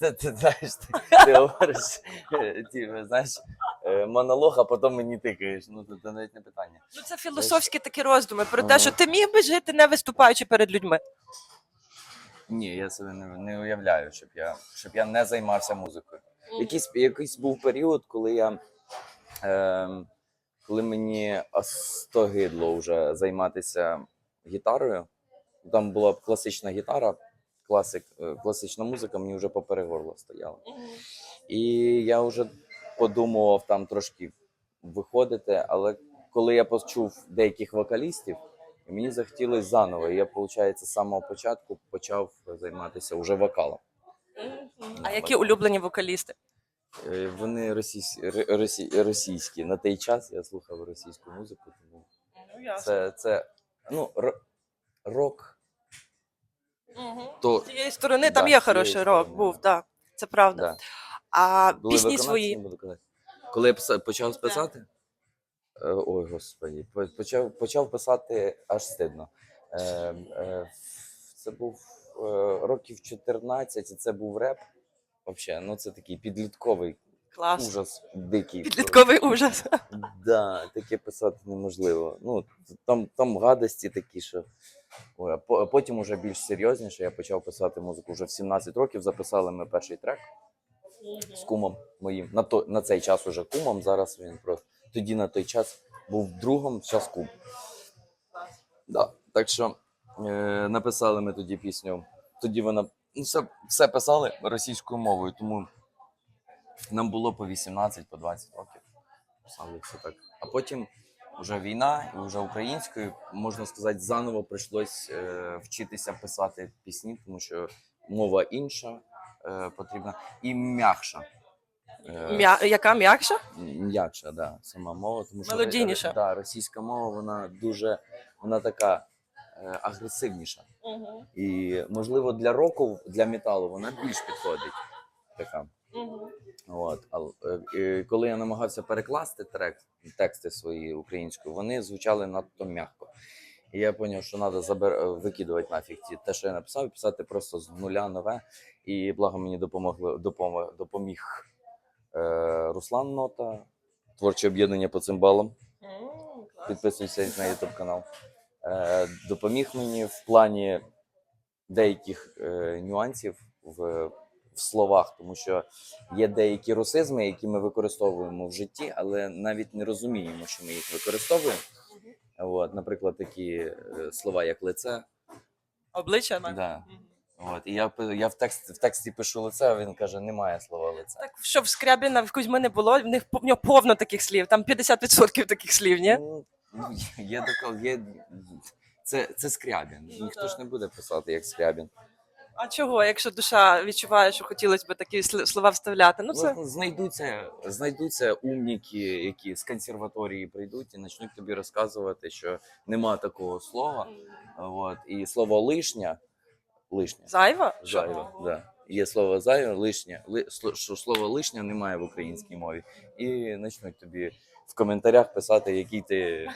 Це ти знаєш, ти, ти говориш, е, ті, знаєш, е, монолог, а потім мені тикаєш. Ну це, це навіть не питання. Ну це філософські такі роздуми про те, що ти міг би жити, не виступаючи перед людьми. Ні, я себе не, не уявляю, щоб я, щоб я не займався музикою. Якийсь, якийсь був період, коли я. Е, коли мені остогидло вже займатися гітарою. Там була класична гітара, класик, е, класична музика, мені вже поперек горла стояла. І я вже подумував там трошки виходити, але коли я почув деяких вокалістів, мені захотілося заново. І я, виходить, з самого початку почав займатися вже вокалом. А які улюблені вокалісти? Е, Вони російсь... росі... російські. На той час я слухав російську музику, тому це, це ну, р... То, З цієї сторони там Да, є з цієї хороший рок, сторони, був, да. так. Це правда. да. А Були пісні виконавці, свої. Коли я писа- почав писати, е, ой господі, по- почав, почав писати аж стидно. Е, е, це був е, років 14, і це був реп. Взагалі, ну це такий підлітковий Клас. ужас дикий. Підлітковий ужас. Да, таке писати неможливо. Ну, там, там гадості такі, що. Потім уже більш серйозніше я почав писати музику вже в 17 років. Записали ми перший трек з кумом моїм. На, то, на цей час уже кумом. Зараз він просто тоді на той час був другом, зараз кум. Да. Так що е, написали ми тоді пісню. Тоді вона ну, все, все писали російською мовою, тому нам було по 18, по 20 років. Писали все так. А потім вже війна, і вже українською, можна сказати, заново прийшлось е, вчитися писати пісні, тому що мова інша е, потрібна і м'якша. Е, М'я... Яка м'якша? М'якша, да, сама мова, тому що Мелодійніша. ро- Да, російська мова, вона дуже вона така е, агресивніша. І можливо для року, для металу вона більш підходить. Така. От. А, е, і коли я намагався перекласти трек, тексти свої українською, вони звучали надто м'яко. І я зрозумів, що треба забер... викидувати нафіг ті, те, що я написав, і писати просто з нуля нове. І благо мені допомогли, допомог, допоміг е, Руслан Нота, творче об'єднання по цимбалам. Підписуйся на YouTube канал. Е, допоміг мені в плані деяких е, нюансів в, в словах, тому що є деякі русизми, які ми використовуємо в житті, але навіть не розуміємо, що ми їх використовуємо. От, наприклад, такі е, слова, як лице. Обличчя на Да. От, і я, я в, текст, в тексті пишу лице, а він каже, немає слова лице. Так що в Скрябіна в Кузьми не було, в них в нього повно таких слів, там 50% таких слів, ні? Ну, є докол, є... Це, це скрябін. Ну, Ніхто ж не буде писати як скрябін. А чого, якщо душа відчуває, що хотілося б такі слова вставляти? Ну це знайдуться, знайдуться умніки, які з консерваторії прийдуть і почнуть тобі розказувати, що нема такого слова. От, і слово лишня, лишня, зайва? зайве, да. Є слово зайве, лишня, ли, що слово лишня немає в українській мові. І почнуть тобі в коментарях писати, який ти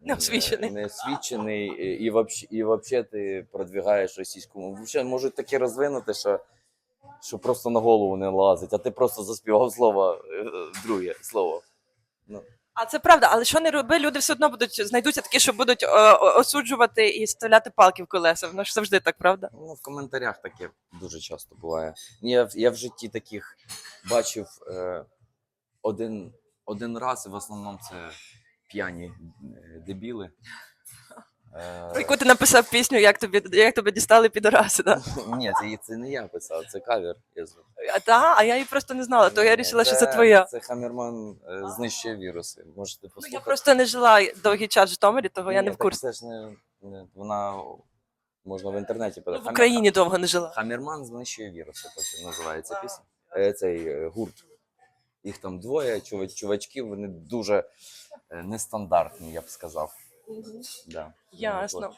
Неосвічений. не- неосвічений, і, і, вообще, і вообще ти продвигаєш російську мову. Можуть таке розвинути, що, що просто на голову не лазить, а ти просто заспівав слово, е, друге слово. Ну, А це правда, але що не роби, люди все одно будуть знайдуться такі, що будуть е, о- осуджувати і вставляти палки в колеса. Воно ж завжди так, правда? ну, в коментарях таке дуже часто буває. Я, в- я в житті таких бачив е, один, один раз, і в основному це п'яні е, дебіли. Е, Про яку ти написав пісню, як тобі як тебе дістали підораси, да? Ні, це, це не я писав, це кавер. Я зробив. А, та, а я її просто не знала, то я вирішила, що це твоя. Це Хамерман е, знищує віруси. Можете Ну, я просто не жила довгий час в Житомирі, того я не в курсі. Це ж не, не вона можна в інтернеті Ну, подати. в Україні довго не жила. Хамерман знищує віруси, так називається пісня. Е, Цей е, гурт. Їх там двоє, чува- чувачків, вони дуже е, нестандартні, я б сказав. Да. Ясно.